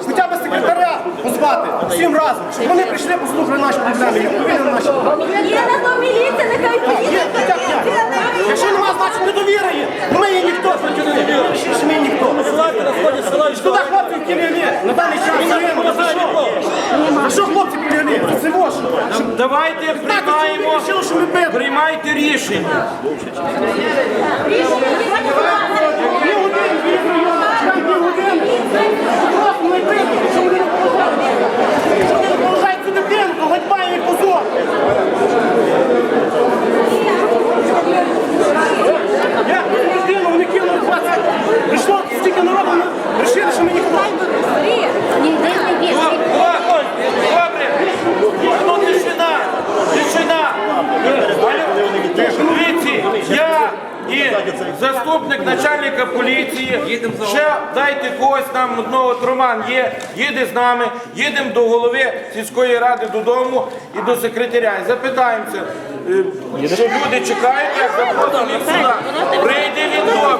страшно. хоча б секретаря позвати всім разом, щоб вони прийшли, послухали наші проблеми, і відповіли на наші проблеми. Є на то міліція, нехай я. Якщо нема, значить недовіра є. Ну ми є ніхто, значить недовіра. Ще ми ніхто. Туди хлопці втілили. На даний час. За що? Хлопці? За це воші. Давайте приймаємо, приймайте рішення. Дві Yeah. Заступник начальника поліції. Ще дайте когось нам одного от Роман є, їде з нами, їдемо до голови сільської ради додому і до секретаря. І запитаємося, е, що люди чекають, як запросимо їх сюди.